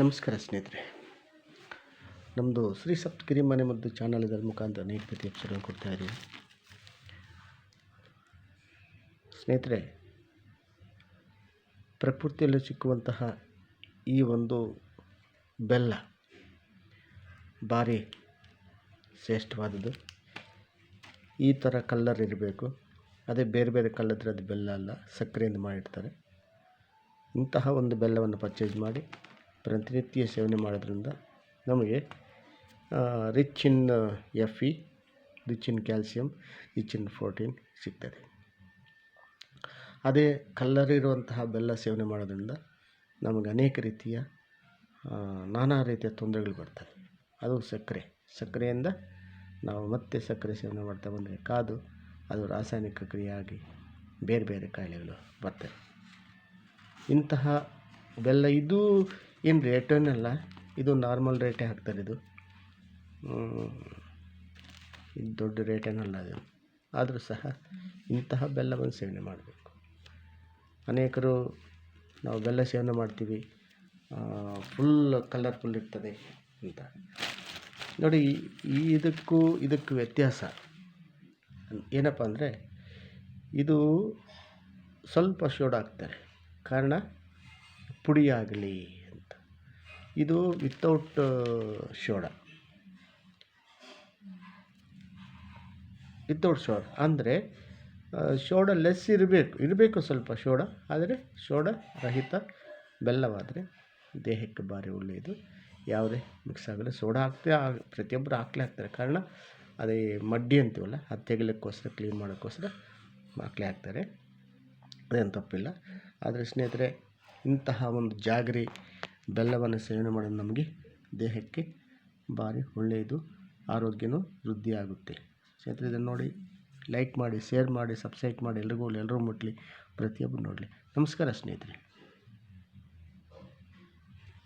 ನಮಸ್ಕಾರ ಸ್ನೇಹಿತರೆ. ನಮ್ಮದು ಶ್ರೀ ಸಪ್ತಗಿರಿ ಮನೆ ಮದ್ದು ಚಾನಲ್ ಇದರ ಮುಖಾಂತರ ಅನೇಕ ರೀತಿಯ ಕೊಡ್ತಾ ಇದ್ದೀವಿ ಸ್ನೇಹಿತರೆ, ಪ್ರಕೃತಿಯಲ್ಲಿ ಸಿಕ್ಕುವಂತಹ ಈ ಒಂದು ಬೆಲ್ಲ ಭಾರಿ ಶ್ರೇಷ್ಠವಾದದ್ದು. ಈ ಥರ ಕಲ್ಲರ್ ಇರಬೇಕು. ಅದೇ ಬೇರೆ ಬೇರೆ ಕಲ್ಲದ್ರೆ ಅದು ಬೆಲ್ಲ ಅಲ್ಲ, ಸಕ್ಕರೆಯಿಂದ ಮಾಡಿರ್ತಾರೆ. ಇಂತಹ ಒಂದು ಬೆಲ್ಲವನ್ನು ಪರ್ಚೇಸ್ ಮಾಡಿ ಪ್ರತಿನಿತ್ಯ ಸೇವನೆ ಮಾಡೋದ್ರಿಂದ ನಮಗೆ rich in F E rich in calcium rich in protein ಸಿಗ್ತದೆ. ಅದೇ ಕಲ್ಲರ್ ಇರುವಂತಹ ಬೆಲ್ಲ ಸೇವನೆ ಮಾಡೋದ್ರಿಂದ ನಮಗೆ ಅನೇಕ ರೀತಿಯ ನಾನಾ ರೀತಿಯ ತೊಂದರೆಗಳು ಬರ್ತವೆ. ಅದು ಸಕ್ಕರೆ. ಸಕ್ಕರೆಯಿಂದ ನಾವು ಮತ್ತೆ ಸಕ್ಕರೆ ಸೇವನೆ ಮಾಡ್ತಾ ಬಂದರೆ ಕಾದು, ಅದು ರಾಸಾಯನಿಕ ಕ್ರಿಯೆಯಾಗಿ ಬೇರೆ ಬೇರೆ ಕಾಯಿಲೆಗಳು ಬರ್ತವೆ. ಇಂತಹ ಬೆಲ್ಲ ಇದು ಏನು ರೇಟೇನಲ್ಲ ಇದು ನಾರ್ಮಲ್ ರೇಟೇ ಹಾಕ್ತಾರೆ ಇದು. ಇದು ದೊಡ್ಡ ರೇಟೇನಲ್ಲ ಅದು. ಆದರೂ ಸಹ ಇಂತಹ ಬೆಲ್ಲವನ್ನು ಸೇವನೆ ಮಾಡಬೇಕು. ಅನೇಕರು ನಾವು ಬೆಲ್ಲ ಸೇವನೆ ಮಾಡ್ತೀವಿ. ಫುಲ್ ಕಲರ್ಫುಲ್ ಇರ್ತದೆ ಅಂತ. ನೋಡಿ, ಈ ಇದಕ್ಕೂ ಇದಕ್ಕೂ ವ್ಯತ್ಯಾಸ. ಏನಪ್ಪ ಅಂದರೆ, ಇದು ಸ್ವಲ್ಪ ಶೋಡ್ ಹಾಕ್ತಾರೆ ಕಾರಣ ಪುಡಿಯಾಗಲಿ. ಇದು ವಿತೌಟ್ ಶೋಡ ವಿತೌಟ್ ಶೋಡ ಅಂದರೆ ಶೋಡ ಲೆಸ್ ಇರಬೇಕು. ಇರಬೇಕು ಸ್ವಲ್ಪ ಶೋಡ ಆದರೆ ಶೋಡ ರಹಿತ ಬೆಲ್ಲವಾದರೆ ದೇಹಕ್ಕೆ ಭಾರಿ ಒಳ್ಳೆಯದು. ಯಾವುದೇ ಮಿಕ್ಸ್ ಆಗಲ್ಲ. ಸೋಡಾ ಹಾಕ್ತೇ ಪ್ರತಿಯೊಬ್ಬರು ಹಾಕ್ಲೇ ಹಾಕ್ತಾರೆ. ಕಾರಣ, ಅದೇ ಮಡ್ಡಿ ಅಂತೀವಲ್ಲ, ಅದು ತೆಗಿಲಿಕ್ಕೋಸ್ಕರ ಕ್ಲೀನ್ ಮಾಡೋಕ್ಕೋಸ್ಕರ ಹಾಕ್ಲೇ ಹಾಕ್ತಾರೆ. ಅದೇನು ತಪ್ಪಿಲ್ಲ. ಆದರೆ ಸ್ನೇಹಿತರೆ, ಇಂತಹ ಒಂದು ಜಾಗರಿ ಬೆಲ್ಲವನ್ನು ಸೇವನೆ ಮಾಡೋದು ನಮಗೆ ದೇಹಕ್ಕೆ ಭಾರಿ ಒಳ್ಳೆಯದು, ಆರೋಗ್ಯನೂ ವೃದ್ಧಿಯಾಗುತ್ತೆ. ಸ್ನೇಹಿತರೆ, ಇದನ್ನು ನೋಡಿ ಲೈಕ್ ಮಾಡಿ ಶೇರ್ ಮಾಡಿ ಸಬ್ಸ್ಕ್ರೈಬ್ ಮಾಡಿ, ಎಲ್ರಿಗೂ ಎಲ್ಲರೂ ಮುಟ್ಟಲಿ ಪ್ರತಿಯೊಬ್ಬರು ನೋಡಲಿ. ನಮಸ್ಕಾರ ಸ್ನೇಹಿತರೆ.